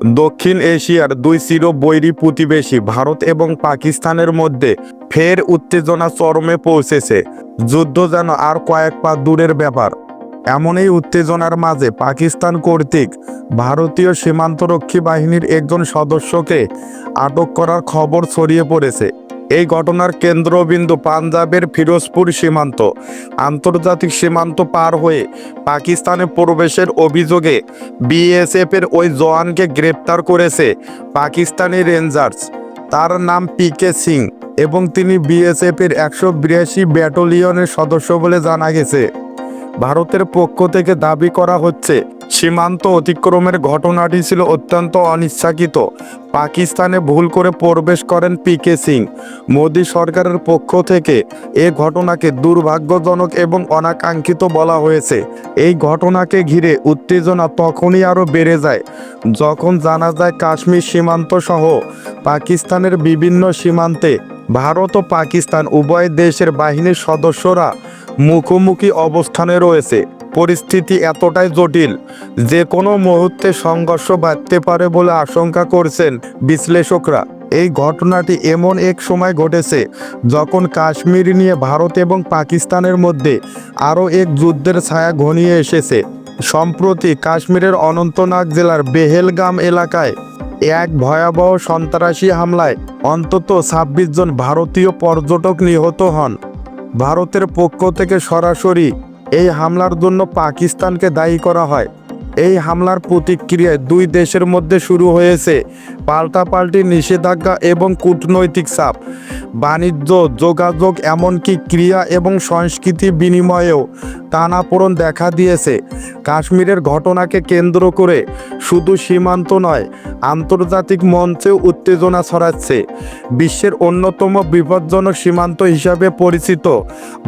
দক্ষিণ এশিয়ার দুই চির বৈরী প্রতিবেশী ভারত এবং পাকিস্তানের মধ্যে ফের উত্তেজনা চরমে পৌঁছেছে। যুদ্ধ যেন আর কয়েক পা দূরের ব্যাপার। এমন এই উত্তেজনার মাঝে পাকিস্তান কর্তৃক ভারতীয় সীমান্তরক্ষী বাহিনীর একজন সদস্যকে আটক করার খবর ছড়িয়ে পড়েছে। এই ঘটনার কেন্দ্রবিন্দু পাঞ্জাবের ফিরোজপুর সীমান্ত। আন্তর্জাতিক সীমান্ত পার হয়ে পাকিস্তানে প্রবেশের অভিযোগে বিএসএফ এর ওই জওয়ানকে গ্রেপ্তার করেছে পাকিস্তানি রেঞ্জার্স। তার নাম পিকে সিং এবং তিনি বিএসএফ এর একশো বিরাশি ব্যাটালিয়নের সদস্য বলে জানা গেছে। ভারতের পক্ষ থেকে দাবি করা হচ্ছে সীমান্ত অতিক্রমের ঘটনাটি ছিল অত্যন্ত অনিচ্ছাকৃত। পাকিস্তানে ভুল করে প্রবেশ করেন পিকে সিং। মোদী সরকারের পক্ষ থেকে এ ঘটনাকে দুর্ভাগ্যজনক এবং অনাকাঙ্ক্ষিত বলা হয়েছে। এই ঘটনাকে ঘিরে উত্তেজনা তখনই আরও বেড়ে যায়, যখন জানা যায় কাশ্মীর সীমান্ত সহ পাকিস্তানের বিভিন্ন সীমান্তে ভারত ও পাকিস্তান উভয় দেশের বাহিনীর সদস্যরা মুখোমুখি অবস্থানে রয়েছে। পরিস্থিতি এতটাই জটিল যে কোনো মুহূর্তে সংঘর্ষ বাড়তে পারে বলে আশঙ্কা করছেন বিশ্লেষকরা। এই ঘটনাটি এমন এক সময় ঘটেছে যখন কাশ্মীর নিয়ে ভারত এবং পাকিস্তানের মধ্যে আরও এক যুদ্ধের ছায়া ঘনিয়ে এসেছে। সম্প্রতি কাশ্মীরের অনন্তনাগ জেলার বেহেলগাম এলাকায় এক ভয়াবহ সন্ত্রাসী হামলায় অন্তত ছাব্বিশ জন ভারতীয় পর্যটক নিহত হন। ভারতের পক্ষ থেকে সরাসরি এই হামলার জন্য পাকিস্তানকে দায়ী করা হয়। এই হামলার প্রতিক্রিয়ায় দুই দেশের মধ্যে শুরু হয়েছে পাল্টাপাল্টি নিষেধাজ্ঞা এবং কূটনৈতিক চাপ। বাণিজ্য, যোগাযোগ এমনকি ক্রিয়া এবং সংস্কৃতি বিনিময়েও টানাপোড়ন দেখা দিয়েছে। কাশ্মীরের ঘটনাকে কেন্দ্র করে শুধু সীমান্ত নয়, আন্তর্জাতিক মঞ্চেও উত্তেজনা ছড়াচ্ছে। বিশ্বের অন্যতম বিপজ্জনক সীমান্ত হিসাবে পরিচিত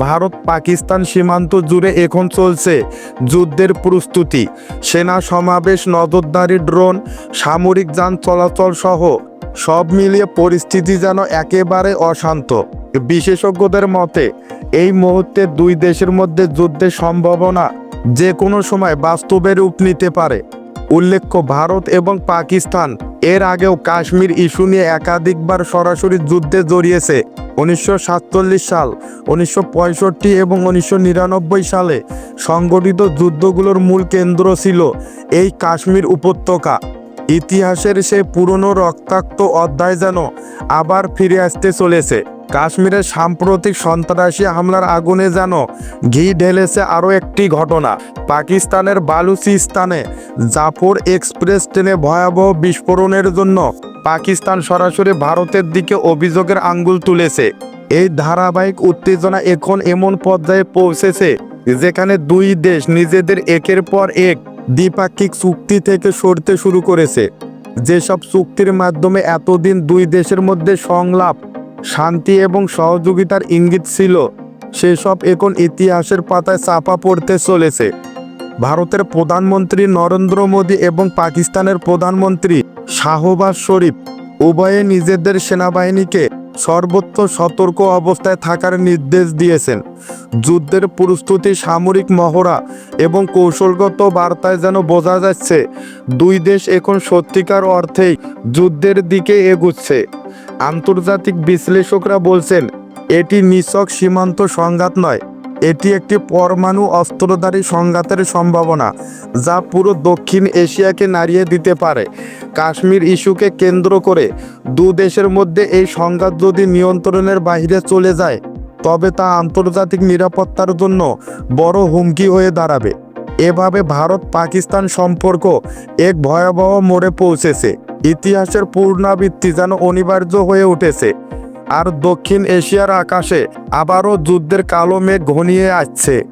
ভারত পাকিস্তান সীমান্ত জুড়ে এখন চলছে যুদ্ধের প্রস্তুতি। সেনা সমাবেশ, নজরদারি, ড্রোন, সামরিক যান চলাচল সহ সব মিলিয়ে পরিস্থিতি যেন একেবারে অশান্ত। বিশেষজ্ঞদের মতে, এই মুহূর্তে দুই দেশের মধ্যে যুদ্ধের সম্ভাবনা যে কোনো সময় বাস্তবে রূপ নিতে পারে। উল্লেখ্য, ভারত এবং পাকিস্তান এর আগেও কাশ্মীর ইস্যু নিয়ে একাধিকবার সরাসরি যুদ্ধে জড়িয়েছে। উনিশশো সাতচল্লিশ সাল, উনিশশো পঁয়ষট্টি এবং উনিশশো নিরানব্বই সালে সংগঠিত যুদ্ধগুলোর মূল কেন্দ্র ছিল এই কাশ্মীর উপত্যকা। ইতিহাসের সে পুরনো রক্তাক্ত অধ্যায় যেন আবার ফিরে আসতে চলেছে। কাশ্মীরের সাম্প্রতিক সন্ত্রাসী হামলার আগুনে যেন ঘি ঢেলেছে আরও একটি ঘটনা। পাকিস্তানের বালুচিস্তানে জাফর এক্সপ্রেস ট্রেনে ভয়াবহ বিস্ফোরণের জন্য পাকিস্তান সরাসরি ভারতের দিকে অভিযোগের আঙ্গুল তুলেছে। এই ধারাবাহিক উত্তেজনা এখন এমন পর্যায়ে পৌঁছেছে যেখানে দুই দেশ নিজেদের একের পর এক দ্বিপাক্ষিক চুক্তি থেকে সরতে শুরু করেছে। যেসব চুক্তির মাধ্যমে এতদিন দুই দেশের মধ্যে সংলাপ শান্তি এবং সহযোগিতার ইঙ্গিত ছিল। সেসব এখন ইতিহাসের পাতায় চাপা পড়তে চলেছে। ভারতের প্রধানমন্ত্রী নরেন্দ্র মোদী এবং পাকিস্তানের প্রধানমন্ত্রী শাহবাজ শরীফ উভয়ে নিজেদের সেনাবাহিনীকে সর্বোচ্চ সতর্ক অবস্থায় থাকার নির্দেশ দিয়েছেন। যুদ্ধের প্রস্তুতি সামরিক মহড়া এবং কৌশলগত বার্তায় যেন বোঝা যাচ্ছে, দুই দেশ এখন সত্যিকার অর্থেই যুদ্ধের দিকে এগুচ্ছে। আন্তর্জাতিক বিশ্লেষকরা বলছেন, এটি নিছক সীমান্ত সংঘাত নয়, এটি একটি পরমাণু অস্ত্রধারী সংঘাতের সম্ভাবনা, যা পুরো দক্ষিণ এশিয়াকে নাড়িয়ে দিতে পারে। কাশ্মীর ইস্যুকে কেন্দ্র করে দু দেশের মধ্যে এই সংঘাত যদি নিয়ন্ত্রণের বাইরে চলে যায়, তবে তা আন্তর্জাতিক নিরাপত্তার জন্য বড় হুমকি হয়ে দাঁড়াবে। এভাবে ভারত পাকিস্তান সম্পর্ক এক ভয়াবহ মোড়ে পৌঁছেছে। ইতিহাসের পূর্ণাবৃত্তি যেন অনিবার্য হয়ে উঠেছে। আর দক্ষিণ এশিয়ার আকাশে আবারও যুদ্ধের কালো মেঘ ঘনিয়ে আসছে।